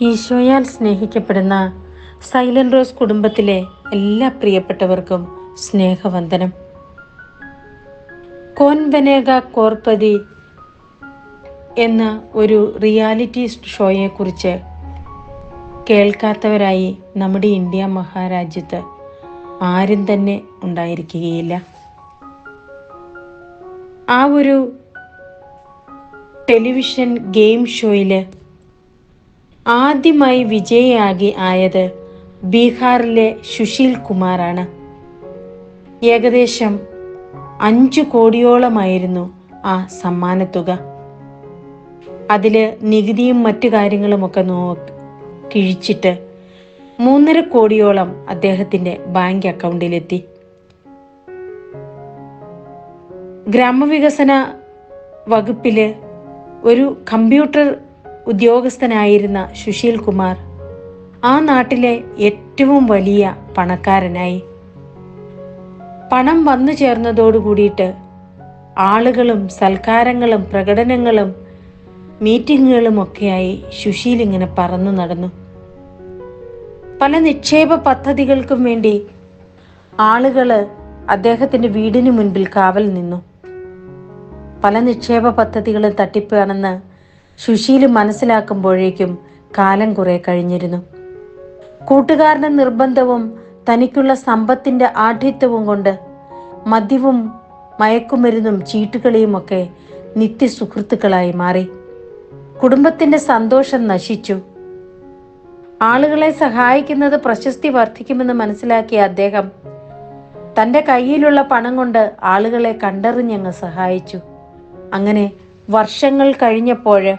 ഈശോയാൽ സ്നേഹിക്കപ്പെടുന്ന silent rose കുടുംബത്തിലെ എല്ലാ പ്രിയപ്പെട്ടവർക്കും സ്നേഹവന്ദനം. കോൻവനേഗ കോർപ്പതി എന്ന ഒരു റിയാലിറ്റി ഷോയെക്കുറിച്ച് കേൾക്കാത്തവരായി നമ്മുടെ ഇന്ത്യ മഹാരാജ്യത്ത് ആരും തന്നെ ഉണ്ടായിരിക്കുകയില്ല. ആ ഒരു ടെലിവിഷൻ ഗെയിം ഷോയിൽ ആദ്യമായി വിജയിയാകി ആയത് ബീഹാറിലെ സുശീൽ കുമാറാണ്. ഏകദേശം അഞ്ചു കോടിയോളമായിരുന്നു ആ സമ്മാനത്തുക. അതിൽ നികുതിയും മറ്റു കാര്യങ്ങളുമൊക്കെ നോ കിഴിച്ചിട്ട് മൂന്നര കോടിയോളം അദ്ദേഹത്തിന്റെ ബാങ്ക് അക്കൗണ്ടിലെത്തി. ഗ്രാമവികസന വകുപ്പിൽ ഒരു കമ്പ്യൂട്ടർ ഉദ്യോഗസ്ഥനായിരുന്ന സുശീൽ കുമാർ ആ നാട്ടിലെ ഏറ്റവും വലിയ പണക്കാരനായി. പണം വന്നു ചേർന്നതോടു കൂടിയിട്ട് ആളുകളും സൽക്കാരങ്ങളും പ്രകടനങ്ങളും മീറ്റിങ്ങുകളും ഒക്കെയായി സുശീൽ ഇങ്ങനെ പറന്നു നടന്നു. പല നിക്ഷേപ പദ്ധതികൾക്കും വേണ്ടി ആളുകൾ അദ്ദേഹത്തിന്റെ വീടിന് മുൻപിൽ കാവൽ നിന്നു. പല നിക്ഷേപ പദ്ധതികളും തട്ടിപ്പാണെന്ന് സുശീൽ മനസ്സിലാക്കുമ്പോഴേക്കും കാലം കുറെ കഴിഞ്ഞിരുന്നു. കൂട്ടുകാരന്റെ നിർബന്ധവും തനിക്കുള്ള സമ്പത്തിന്റെ ആഠ്യത്വവും കൊണ്ട് മദ്യവും മയക്കുമരുന്നും ചീട്ടുകളിയുമൊക്കെ നിത്യസുഹൃത്തുക്കളായി മാറി. കുടുംബത്തിന്റെ സന്തോഷം നശിച്ചു. ആളുകളെ സഹായിക്കുന്നത് പ്രശസ്തി വർദ്ധിക്കുമെന്ന് മനസ്സിലാക്കിയ അദ്ദേഹം തന്റെ കയ്യിലുള്ള പണം കൊണ്ട് ആളുകളെ കണ്ടറിഞ്ഞങ്ങ് സഹായിച്ചു. അങ്ങനെ വർഷങ്ങൾ കഴിഞ്ഞപ്പോൾ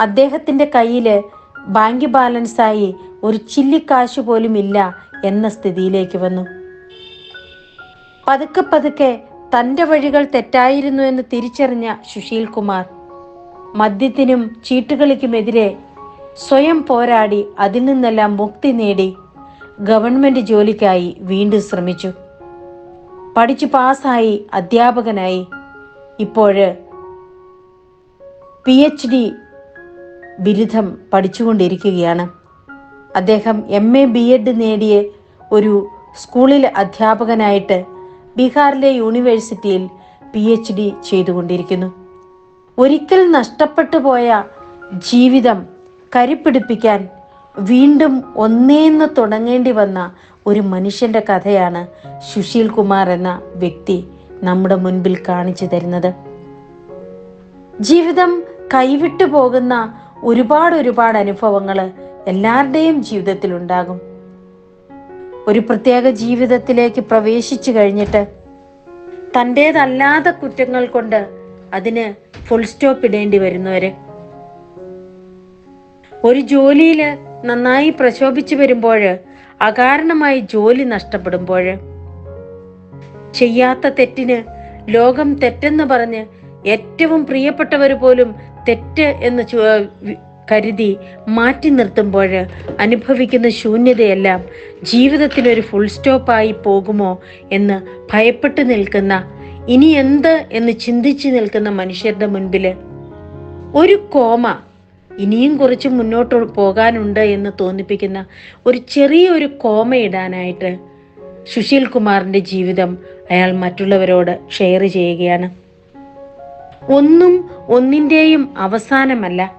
അദ്ദേഹത്തിന്റെ കയ്യിൽ ബാങ്ക് ബാലൻസായി ഒരു ചില്ലിക്കാശ് പോലും ഇല്ല എന്ന സ്ഥിതിയിലേക്ക് വന്നു. പതുക്കെ പതുക്കെ തന്റെ വഴികൾ തെറ്റായിരുന്നു എന്ന് തിരിച്ചറിഞ്ഞ സുശീൽ കുമാർ മദ്യത്തിനും ചീട്ടുകളിക്കുമെതിരെ സ്വയം പോരാടി അതിൽ നിന്നെല്ലാം മുക്തി നേടി ഗവൺമെന്റ് ജോലിക്കായി വീണ്ടും ശ്രമിച്ചു. പഠിച്ചു പാസ്സായി അധ്യാപകനായി. ഇപ്പോഴ് പി എച്ച് ഡി ബിരുദം പഠിച്ചുകൊണ്ടിരിക്കുകയാണ്. അദ്ദേഹം എം എ ബി എഡ് നേടിയ ഒരു സ്കൂളിൽ അധ്യാപകനായിട്ട് ബീഹാറിലെ യൂണിവേഴ്സിറ്റിയിൽ പി എച്ച് ഡി ചെയ്തുകൊണ്ടിരിക്കുന്നു. ഒരിക്കൽ നഷ്ടപ്പെട്ടു പോയ ജീവിതം കരിപ്പിടിപ്പിക്കാൻ വീണ്ടും ഒന്നേന്ന് തുടങ്ങേണ്ടി വന്ന ഒരു മനുഷ്യന്റെ കഥയാണ് സുശീൽ കുമാർ എന്ന വ്യക്തി നമ്മുടെ മുൻപിൽ കാണിച്ചു തരുന്നത്. ജീവിതം കൈവിട്ടു പോകുന്ന ഒരുപാട് ഒരുപാട് അനുഭവങ്ങൾ എല്ലാവരുടെയും ജീവിതത്തിൽ ഉണ്ടാകും. ഒരു പ്രത്യേക ജീവിതത്തിലേക്ക് പ്രവേശിച്ചു കഴിഞ്ഞിട്ട് തന്റേതല്ലാത്ത കുറ്റങ്ങൾ കൊണ്ട് അതിന് ഫുൾ സ്റ്റോപ്പ് ഇടേണ്ടി വരുന്നവര്. ഒരു ജോലിയിൽ നന്നായി പ്രശോഭിച്ചു വരുമ്പോൾ അകാരണമായി ജോലി നഷ്ടപ്പെടുമ്പോൾ ചെയ്യാത്ത തെറ്റിന് ലോകം തെറ്റെന്ന് പറഞ്ഞ് ഏറ്റവും പ്രിയപ്പെട്ടവർ പോലും തെറ്റ് എന്ന് കരുതി മാറ്റി നിർത്തുമ്പോൾ അനുഭവിക്കുന്ന ശൂന്യതയെല്ലാം ജീവിതത്തിനൊരു ഫുൾ സ്റ്റോപ്പായി പോകുമോ എന്ന് ഭയപ്പെട്ടു നിൽക്കുന്ന ഇനി എന്ത് എന്ന് ചിന്തിച്ചു നിൽക്കുന്ന മനുഷ്യരുടെ മുൻപിൽ ഒരു കോമ ഇനിയും കുറച്ച് മുന്നോട്ട് പോകാനുണ്ട് എന്ന് തോന്നിപ്പിക്കുന്ന ഒരു ചെറിയൊരു കോമ ഇടാനായിട്ട് സുശീൽ കുമാറിന്റെ ജീവിതം അയാൾ മറ്റുള്ളവരോട് ഷെയർ ചെയ്യുകയാണ്. ഒന്നും ഒന്നിന്റെയും അവസാനമല്ല.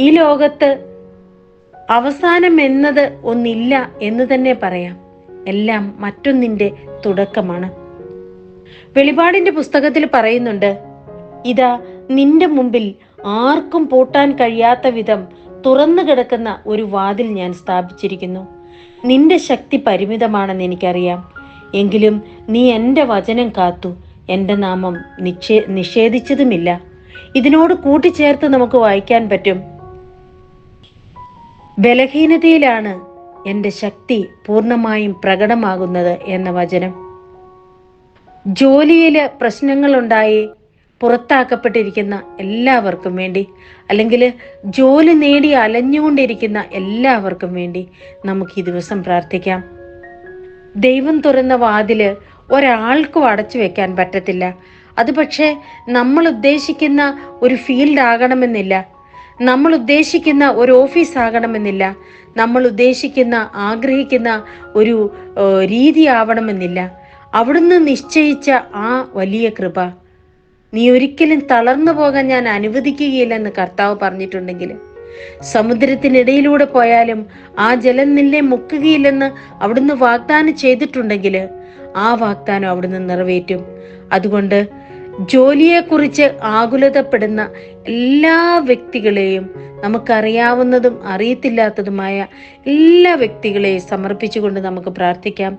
ഈ ലോകത്ത് അവസാനം എന്നത് ഒന്നില്ല എന്ന് തന്നെ പറയാം. എല്ലാം മറ്റൊന്നിന്റെ തുടക്കമാണ്. വെളിപാടിന്റെ പുസ്തകത്തിൽ പറയുന്നുണ്ട് ഇതാ നിന്റെ മുമ്പിൽ ആർക്കും പൂട്ടാൻ കഴിയാത്ത വിധം തുറന്നു കിടക്കുന്ന ഒരു വാതിൽ ഞാൻ സ്ഥാപിച്ചിരിക്കുന്നു. നിന്റെ ശക്തി പരിമിതമാണെന്ന് എനിക്കറിയാം. എങ്കിലും നീ എന്റെ വചനം കാത്തു. എന്റെ നാമം നിഷേ നിഷേധിച്ചതുമില്ല. ഇതിനോട് കൂട്ടിച്ചേർത്ത് നമുക്ക് വായിക്കാൻ പറ്റും. ബലഹീനതയിലാണ് എന്റെ ശക്തി പൂർണമായും പ്രകടമാകുന്നത് എന്ന വചനം. ജോലിയിൽ പ്രശ്നങ്ങളുണ്ടായി പുറത്താക്കപ്പെട്ടിരിക്കുന്ന എല്ലാവർക്കും വേണ്ടി അല്ലെങ്കിൽ ജോലി നേടി അലഞ്ഞുകൊണ്ടിരിക്കുന്ന എല്ലാവർക്കും വേണ്ടി നമുക്ക് ഈ ദിവസം പ്രാർത്ഥിക്കാം. ദൈവം തുറന്ന വാതിൽ ഒരാൾക്കും അടച്ചു വെക്കാൻ പറ്റത്തില്ല. അത് പക്ഷേ നമ്മൾ ഉദ്ദേശിക്കുന്ന ഒരു ഫീൽഡ് ആകണമെന്നില്ല. നമ്മൾ ഉദ്ദേശിക്കുന്ന ഒരു ഓഫീസ് ആകണമെന്നില്ല. നമ്മൾ ഉദ്ദേശിക്കുന്ന ആഗ്രഹിക്കുന്ന ഒരു രീതി ആവണമെന്നില്ല. അവിടുന്ന് നിശ്ചയിച്ച ആ വലിയ കൃപ. നീ ഒരിക്കലും തളർന്നു പോകാൻ ഞാൻ അനുവദിക്കുകയില്ലെന്ന് കർത്താവ് പറഞ്ഞിട്ടുണ്ടെങ്കിൽ സമുദ്രത്തിനിടയിലൂടെ പോയാലും ആ ജലം നിന്നെ മുക്കുകയില്ലെന്ന് അവിടുന്ന് വാഗ്ദാനം ചെയ്തിട്ടുണ്ടെങ്കിൽ ആ വാഗ്ദാനം അവിടുന്ന് നിറവേറ്റും. അതുകൊണ്ട് ജോലിയെക്കുറിച്ച് ആകുലതപ്പെടുന്ന എല്ലാ വ്യക്തികളെയും നമുക്കറിയാവുന്നതും അറിയത്തില്ലാത്തതുമായ എല്ലാ വ്യക്തികളെയും സമർപ്പിച്ചുകൊണ്ട് നമുക്ക് പ്രാർത്ഥിക്കാം.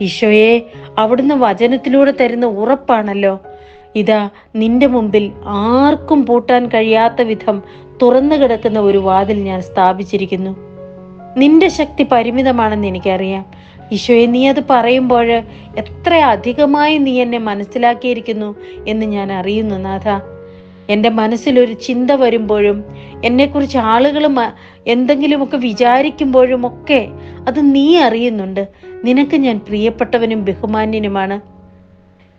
ഈശോയെ അവിടുന്ന് വചനത്തിലൂടെ തരുന്ന ഉറപ്പാണല്ലോ. ഇതാ നിന്റെ മുമ്പിൽ ആർക്കും പൂട്ടാൻ കഴിയാത്ത വിധം തുറന്നു കിടക്കുന്ന ഒരു വാതിൽ ഞാൻ സ്ഥാപിച്ചിരിക്കുന്നു. നിന്റെ ശക്തി പരിമിതമാണെന്ന് എനിക്കറിയാം. ഈശോയെ നീ അത് പറയുമ്പോൾ എത്ര അധികമായി നീ എന്നെ മനസ്സിലാക്കിയിരിക്കുന്നു എന്ന് ഞാൻ അറിയുന്നു നാഥ. എന്റെ മനസ്സിലൊരു ചിന്ത വരുമ്പോഴും എന്നെക്കുറിച്ച് ആളുകൾ എന്തെങ്കിലുമൊക്കെ വിചാരിക്കുമ്പോഴും ഒക്കെ അത് നീ അറിയുന്നുണ്ട്. നിനക്ക് ഞാൻ പ്രിയപ്പെട്ടവനും ബഹുമാന്യനുമാണ്.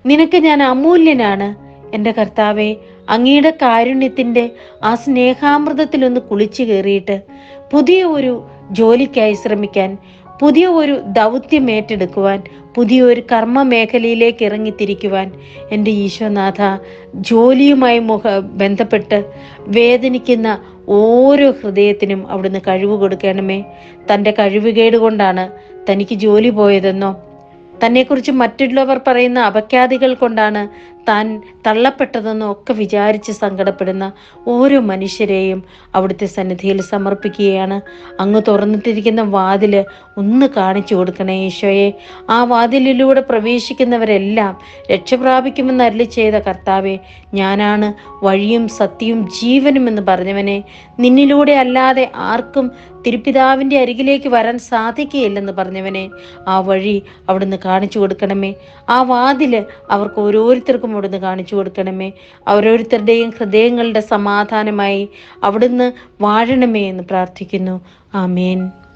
നിനക്ക് ഞാൻ അമൂല്യനാണ്. എന്റെ കർത്താവെ അങ്ങയുടെ കാരുണ്യത്തിന്റെ ആ സ്നേഹാമൃതത്തിലൊന്ന് കുളിച്ചു കയറിയിട്ട് പുതിയ ഒരു ജോലിക്കായി ശ്രമിക്കാൻ പുതിയ ഒരു ദൗത്യം ഏറ്റെടുക്കുവാൻ പുതിയൊരു കർമ്മ മേഖലയിലേക്ക് ഇറങ്ങിത്തിരിക്കുവാൻ എന്റെ ഈശോനാഥ ജോലിയുമായി മുഖ ബന്ധപ്പെട്ട് വേദനിക്കുന്ന ഓരോ ഹൃദയത്തിനും അവിടുന്ന് കഴിവ് കൊടുക്കണമേ. തന്റെ കഴിവുകേട് കൊണ്ടാണ് തനിക്ക് ജോലി പോയതെന്നോ തന്നെക്കുറിച്ച് മറ്റുള്ളവർ പറയുന്ന അപഖ്യാതികൾ കൊണ്ടാണ് താൻ തള്ളപ്പെട്ടതെന്നും ഒക്കെ വിചാരിച്ച് സങ്കടപ്പെടുന്ന ഓരോ മനുഷ്യരെയും അവിടുത്തെ സന്നിധിയിൽ സമർപ്പിക്കുകയാണ്. അങ്ങ് തുറന്നിട്ടിരിക്കുന്ന വാതിൽ ഒന്ന് കാണിച്ചു കൊടുക്കണേ ഈശോയെ. ആ വാതിലിലൂടെ പ്രവേശിക്കുന്നവരെല്ലാം രക്ഷപ്രാപിക്കുമെന്ന് അരളി ചെയ്ത കർത്താവെ ഞാനാണ് വഴിയും സത്യവും ജീവനും എന്ന് പറഞ്ഞവനെ. നിന്നിലൂടെ അല്ലാതെ ആർക്കും തിരുപ്പിതാവിന്റെ അരികിലേക്ക് വരാൻ സാധിക്കുകയില്ലെന്ന് പറഞ്ഞവനെ. ആ വഴി അവിടുന്ന് കാണിച്ചു കൊടുക്കണമേ. ആ വാതിൽ അവർക്ക് ഓരോരുത്തർക്കും അവിടുന്ന് കാണിച്ചു കൊടുക്കണമേ. ഓരോരുത്തരുടെയും ഹൃദയങ്ങളുടെ സമാധാനമായി അവിടുന്ന് വാഴണമേ എന്ന് പ്രാർത്ഥിക്കുന്നു. ആമേൻ.